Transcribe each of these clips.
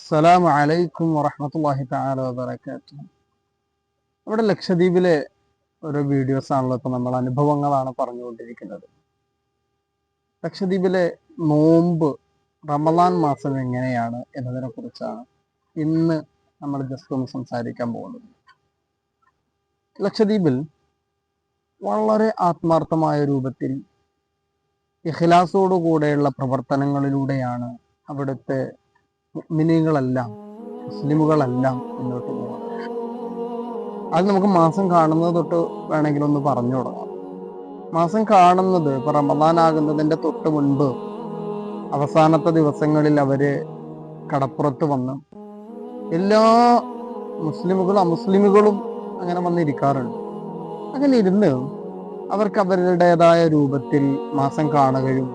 അസ്സലാമു അലൈക്കും വറഹമത്തല്ലാഹി തആല വബറകാത്തു ഇവിടെ ലക്ഷദ്വീപിലെ ഓരോ വീഡിയോസ് ആണല്ലോ ഇപ്പൊ നമ്മൾ അനുഭവങ്ങളാണ് പറഞ്ഞുകൊണ്ടിരിക്കുന്നത്. ലക്ഷദ്വീപിലെ നോമ്പ് റമദാൻ മാസം എങ്ങനെയാണ് എന്നതിനെ കുറിച്ചാണ് ഇന്ന് നമ്മൾ ജസ്റ്റ് ഒന്ന് സംസാരിക്കാൻ പോകുന്നത്. ലക്ഷദ്വീപിൽ വളരെ ആത്മാർത്ഥമായ രൂപത്തിൽ ഇഖിലാസോടുകൂടെയുള്ള പ്രവർത്തനങ്ങളിലൂടെയാണ് അവിടുത്തെ മുഅ്മിനീങ്ങളെല്ലാം മുസ്ലിമുകളെല്ലാം മുന്നോട്ട് പോകാം അത് നമുക്ക് മാസം കാണുന്നത് തൊട്ട് വേണമെങ്കിൽ ഒന്ന് പറഞ്ഞു തുടങ്ങാം. മാസം കാണുന്നത് ഇപ്പൊ റമദാൻ ആകുന്നതിന്റെ തൊട്ട് മുൻപ് അവസാനത്തെ ദിവസങ്ങളിൽ അവർ കടപ്പുറത്ത് വന്ന് എല്ലാ മുസ്ലിമുകളും അമുസ്ലിമുകളും അങ്ങനെ വന്നിരിക്കാറുണ്ട്. അങ്ങനെ ഇരുന്ന് അവർക്ക് അവരുടേതായ രൂപത്തിൽ മാസം കാണുകയും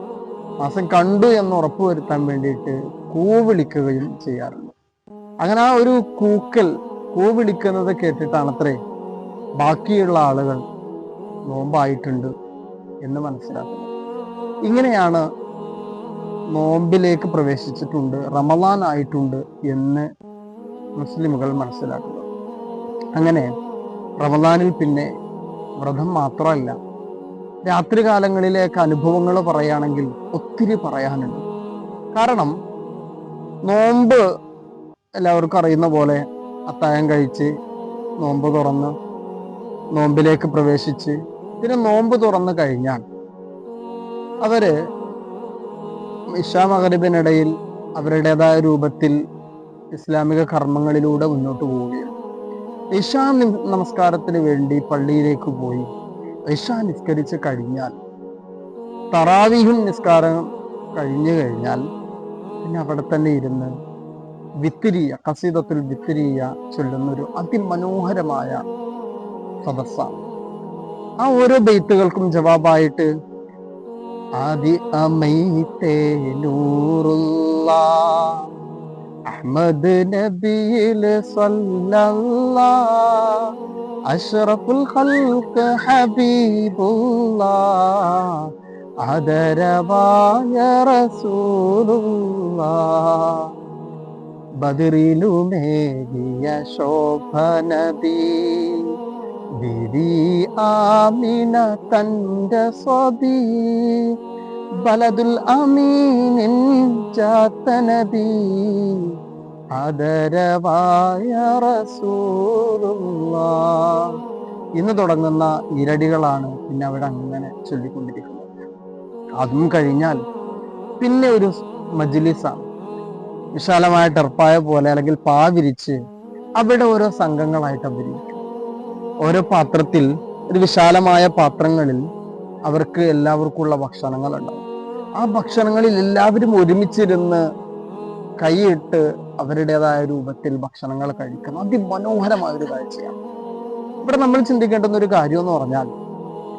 മാസം കണ്ടു എന്ന് ഉറപ്പുവരുത്താൻ വേണ്ടിയിട്ട് കൂവിളിക്കുകയും ചെയ്യാറുണ്ട്. അങ്ങനെ ആ ഒരു കൂക്കൽ കൂവിളിക്കുന്നത് കേട്ടിട്ടാണത്രേ ബാക്കിയുള്ള ആളുകൾ നോമ്പായിട്ടുണ്ട് എന്ന് മനസ്സിലാക്കുന്നത്. ഇങ്ങനെയാണ് നോമ്പിലേക്ക് പ്രവേശിച്ചിട്ടുണ്ട് റമദാൻ ആയിട്ടുണ്ട് എന്ന് മുസ്ലിമുകൾ മനസ്സിലാക്കുന്നത് അങ്ങനെ റമദാനിൽ പിന്നെ വ്രതം മാത്രമല്ല രാത്രികാലങ്ങളിലേക്ക് അനുഭവങ്ങൾ പറയുകയാണെങ്കിൽ ഒത്തിരി പറയാനുണ്ട്. കാരണം നോമ്പ് എല്ലാവർക്കും അറിയുന്ന പോലെ അത്താഴം കഴിച്ച് നോമ്പ് തുറന്ന് നോമ്പിലേക്ക് പ്രവേശിച്ച് പിന്നെ നോമ്പ് തുറന്നു കഴിഞ്ഞാൽ അവർ ഇഷാ മകരിബിനിടയിൽ അവരുടേതായ രൂപത്തിൽ ഇസ്ലാമിക കർമ്മങ്ങളിലൂടെ മുന്നോട്ട് പോവുകയാണ്. ഇഷാ നമസ്കാരത്തിന് വേണ്ടി പള്ളിയിലേക്ക് പോയി ഇഷ നിസ്കരിച്ച് കഴിഞ്ഞാൽ തറാവിഹും നിസ്കാരം കഴിഞ്ഞു കഴിഞ്ഞാൽ പിന്നെ അവിടെ തന്നെ ഇരുന്ന് വിത്തിരിയ കസീദത്തുൽ വിത്തിരിയ ചൊല്ലുന്ന ഒരു അതിമനോഹരമായ സദസ്സാണ്. ആ ഓരോ ബെയ്ത്തുകൾക്കും ജവാബായിട്ട് ആദി അമൈത്തേ അഹ്മദ് നബിയിൽ സല്ലല്ലാ അഷ്റഫുൽ ഖൽഖ് ഹബീബുല്ലാ ആദരവായ റസൂലുള്ളാ. ബദറിലുമേകിയ ശോഭനദി ബിബി ആമിന തന്റെ സ്വബി ബലദുൽ അമീനിൻ ചാത്തനദി ആദരവായ റസൂലുള്ളാ. ഇന്ന് തുടങ്ങുന്ന ഇരടികളാണ് പിന്നെ അവിടെ അങ്ങനെ ചൊല്ലിക്കൊണ്ടിരിക്കുന്നത്. അതും കഴിഞ്ഞാൽ പിന്നെ ഒരു മജ്ലിസാണ്. വിശാലമായ ടെർപ്പായ പോലെ അല്ലെങ്കിൽ പാ വിരിച്ച് അവിടെ ഓരോ സംഘങ്ങളായിട്ട് അവരിക്കും ഓരോ പാത്രത്തിൽ ഒരു വിശാലമായ പാത്രങ്ങളിൽ അവർക്ക് എല്ലാവർക്കുമുള്ള ഭക്ഷണങ്ങൾ ഉണ്ടാവും ആ ഭക്ഷണങ്ങളിൽ എല്ലാവരും ഒരുമിച്ചിരുന്ന് കൈയിട്ട് അവരുടേതായ രൂപത്തിൽ ഭക്ഷണങ്ങൾ കഴിക്കുന്ന അതിമനോഹരമായ ഒരു കാഴ്ചയാണ്. ഇവിടെ നമ്മൾ ചിന്തിക്കേണ്ടുന്ന ഒരു കാര്യം എന്ന് പറഞ്ഞാൽ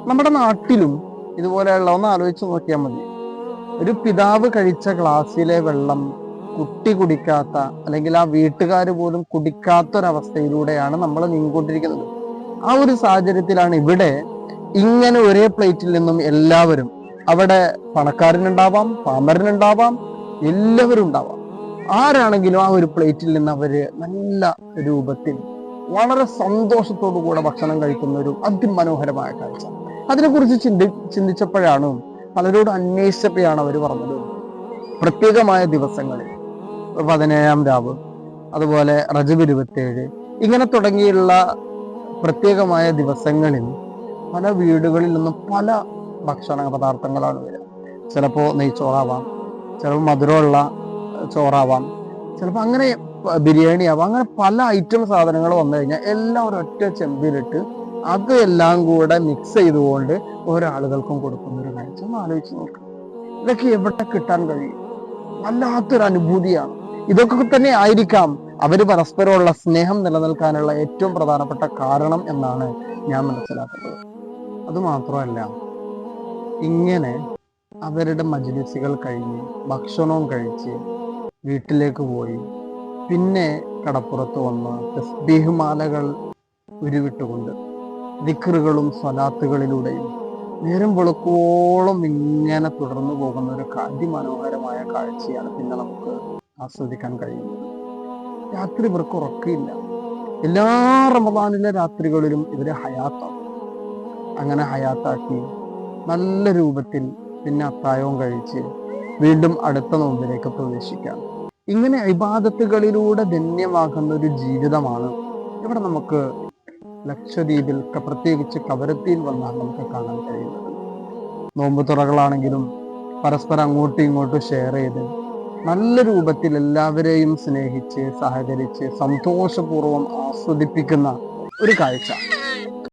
നമ്മുടെ നാട്ടിലും ഇതുപോലെയുള്ള ഒന്ന് ആലോചിച്ച് നോക്കിയാൽ മതി. ഒരു പിതാവ് കഴിച്ച ഗ്ലാസ്സിലെ വെള്ളം കുട്ടി കുടിക്കാത്ത അല്ലെങ്കിൽ ആ വീട്ടുകാർ പോലും കുടിക്കാത്ത ഒരവസ്ഥയിലൂടെയാണ് നമ്മൾ നീങ്ങിക്കൊണ്ടിരിക്കുന്നത്. ആ ഒരു സാഹചര്യത്തിലാണ് ഇവിടെ ഇങ്ങനെ ഒരേ പ്ലേറ്റിൽ നിന്നും എല്ലാവരും അവിടെ പണക്കാരനുണ്ടാവാം പാമരനുണ്ടാവാം എല്ലാവരും ഉണ്ടാവാം. ആരാണെങ്കിലും ആ ഒരു പ്ലേറ്റിൽ നിന്ന് അവർ നല്ല രൂപത്തിൽ വളരെ സന്തോഷത്തോടു കൂടെ ഭക്ഷണം കഴിക്കുന്ന ഒരു അതിമനോഹരമായ കാഴ്ച. അതിനെക്കുറിച്ച് ചിന്തി ചിന്തിച്ചപ്പോഴാണ് പലരോട് അന്വേഷിച്ചപ്പോഴാണ് അവർ പറഞ്ഞത്. പ്രത്യേകമായ ദിവസങ്ങളിൽ പതിനേഴാം രാവ് അതുപോലെ റജബ് ഇരുപത്തിയേഴ് ഇങ്ങനെ തുടങ്ങിയുള്ള പ്രത്യേകമായ ദിവസങ്ങളിൽ പല വീടുകളിൽ നിന്നും പല ഭക്ഷണ പദാർത്ഥങ്ങളാണ് വരിക. ചിലപ്പോൾ നെയ്ച്ചോറാവാം ചിലപ്പോൾ മധുരമുള്ള ചോറാവാം ചിലപ്പോൾ അങ്ങനെ ബിരിയാണി ആവാം അങ്ങനെ പല ഐറ്റം സാധനങ്ങൾ വന്നു കഴിഞ്ഞാൽ എല്ലാം ഒരൊറ്റ ചെമ്പിലിട്ട് അത് എല്ലാം കൂടെ മിക്സ് ചെയ്തുകൊണ്ട് ഓരോ ആളുകൾക്കും കൊടുക്കുന്ന ഒരു കാഴ്ച. ഒന്ന് ആലോചിച്ച് നോക്കാം. ഇതൊക്കെ എവിടെ കിട്ടാൻ കഴിയും? വല്ലാത്തൊരു അനുഭൂതിയാണ്. ഇതൊക്കെ തന്നെ ആയിരിക്കാം അവർ പരസ്പരമുള്ള സ്നേഹം നിലനിൽക്കാനുള്ള ഏറ്റവും പ്രധാനപ്പെട്ട കാരണം എന്നാണ് ഞാൻ മനസ്സിലാക്കുന്നത്. അത് മാത്രമല്ല ഇങ്ങനെ അവരുടെ മജ്ലിസുകൾ കഴിഞ്ഞ് ഭക്ഷണവും കഴിച്ച് വീട്ടിലേക്ക് പോയി പിന്നെ കടപ്പുറത്ത് വന്ന് തസ്ബീഹ് മാലകൾ ഉരുവിട്ടുകൊണ്ട് ദിക്റുകളും സ്വലാത്തുകളിലൂടെയും നേരം വെളുക്കോളം ഇങ്ങനെ തുടർന്നു പോകുന്ന ഒരു അതിമനോഹരമായ കാഴ്ചയാണ് പിന്നെ നമുക്ക് ആസ്വദിക്കാൻ കഴിയുന്നത്. രാത്രി ഇവർക്ക് ഉറക്കില്ല എല്ലാ റമദാനിലെ രാത്രികളിലും ഇവരെ ഹയാത്താക്കും അങ്ങനെ ഹയാത്താക്കി നല്ല രൂപത്തിൽ പിന്നെ അത്തായവും കഴിച്ച് വീണ്ടും അടുത്ത നോമ്പിലേക്ക് പ്രവേശിക്കാം. ഇങ്ങനെ ഇബാദത്തുകളിലൂടെ ധന്യമാകുന്ന ഒരു ജീവിതമാണ് ഇവിടെ നമുക്ക് ലക്ഷദ്വീപിൽ പ്രത്യേകിച്ച് കവരത്തിയിൽ വന്നാൽ നമുക്ക് കാണാൻ കഴിയുന്നത് നോമ്പ് തുറകളാണെങ്കിലും പരസ്പരം അങ്ങോട്ടും ഇങ്ങോട്ടും ഷെയർ ചെയ്ത് നല്ല രൂപത്തിൽ എല്ലാവരെയും സ്നേഹിച്ച് സഹകരിച്ച് സന്തോഷപൂർവം ആസ്വദിപ്പിക്കുന്ന ഒരു കാഴ്ച.